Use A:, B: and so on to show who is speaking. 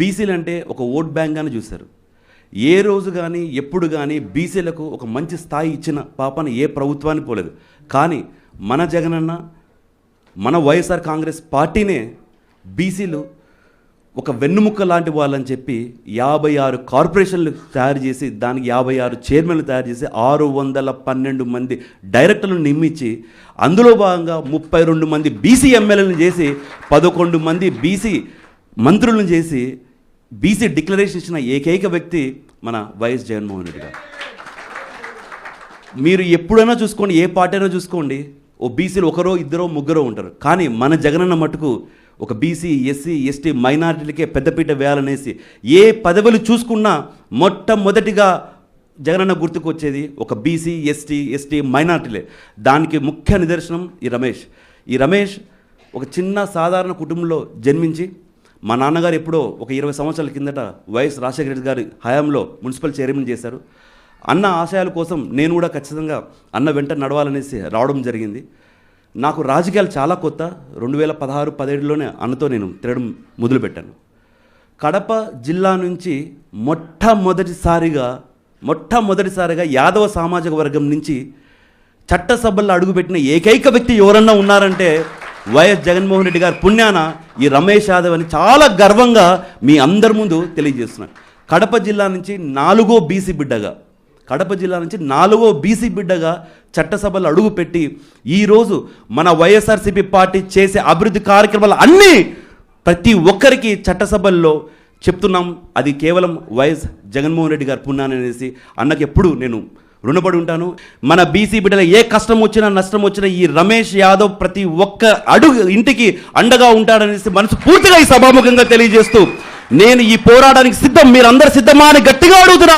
A: బీసీలు అంటే ఒక ఓట్ బ్యాంక్గానే చూశారు. ఏ రోజు కానీ ఎప్పుడు కానీ బీసీలకు ఒక మంచి స్థాయి ఇచ్చిన పాపన ఏ ప్రభుత్వాన్ని పోలేదు. కానీ మన జగనన్న మన వైఎస్ఆర్ కాంగ్రెస్ పార్టీనే బీసీలు ఒక వెన్నుముక్క లాంటి వాళ్ళని చెప్పి యాభై ఆరు కార్పొరేషన్లు తయారు చేసి దానికి యాభై ఆరు చైర్మన్లు తయారు చేసి ఆరు వందల పన్నెండు మంది డైరెక్టర్లను నియమించి అందులో భాగంగా ముప్పై రెండు మంది బీసీ ఎమ్మెల్యేలను చేసి పదకొండు మంది బీసీ మంత్రులను చేసి బీసీ డిక్లరేషన్ ఇచ్చిన ఏకైక వ్యక్తి మన వైఎస్ జగన్మోహన్ రెడ్డి గారు. మీరు ఎప్పుడైనా చూసుకోండి ఏ పార్టీ అయినా చూసుకోండి ఓ బీసీలు ఒకరో ఇద్దరో ముగ్గురో ఉంటారు. కానీ మన జగనన్న మటుకు ఒక బీసీ ఎస్సీ ఎస్టీ మైనారిటీలకే పెద్దపీట వేయాలనేసి ఏ పదవులు చూసుకున్నా మొట్టమొదటిగా జగనన్న గుర్తుకు వచ్చేది ఒక బీసీ ఎస్టీ ఎస్టీ మైనారిటీలే. దానికి ముఖ్య నిదర్శనం ఈ రమేష్. ఈ రమేష్ ఒక చిన్న సాధారణ కుటుంబంలో జన్మించి మా నాన్నగారు ఎప్పుడో ఒక ఇరవై సంవత్సరాల కిందట వైఎస్ రాజశేఖర రెడ్డి గారి హయాంలో మున్సిపల్ చైర్మన్ చేశారు. అన్న ఆశయాల కోసం నేను కూడా ఖచ్చితంగా అన్న వెంట నడవాలనేసి రావడం జరిగింది. నాకు రాజకీయాలు చాలా కొత్త. రెండు వేల పదహారు పదిహేడులోనే అన్నతో నేను తిరగడం మొదలుపెట్టాను. కడప జిల్లా నుంచి మొట్టమొదటిసారిగా మొట్టమొదటిసారిగా యాదవ సామాజిక వర్గం నుంచి చట్టసభల్లో అడుగుపెట్టిన ఏకైక వ్యక్తి ఎవరన్నా ఉన్నారంటే వైఎస్ జగన్మోహన్ రెడ్డి గారు. పుణ్యాన ఈ రమేష్ యాదవ్ అని చాలా గర్వంగా మీ అందరి ముందు తెలియజేస్తున్నాను కడప జిల్లా నుంచి నాలుగో బీసీ బిడ్డగా కడప జిల్లా నుంచి నాలుగో బీసీ బిడ్డగా చట్టసభలు అడుగుపెట్టి ఈరోజు మన వైఎస్ఆర్సీపీ పార్టీ చేసే అభివృద్ధి కార్యక్రమాలు అన్నీ ప్రతి ఒక్కరికి చట్టసభల్లో చెప్తున్నాం. అది కేవలం వైఎస్ జగన్మోహన్ రెడ్డి గారు పున్నాననేసి అనేసి అన్నకి ఎప్పుడు నేను రుణపడి ఉంటాను. మన బీసీ బిడ్డల ఏ కష్టం వచ్చినా నష్టం వచ్చినా ఈ రమేష్ యాదవ్ ప్రతి ఒక్క అడుగు ఇంటికి అండగా ఉంటాడనేసి మనసు పూర్తిగా ఈ సభాముఖంగా తెలియజేస్తూ నేను ఈ పోరాటానికి సిద్ధం మీరందరు సిద్ధమా అని గట్టిగా అడుగుతున్నా.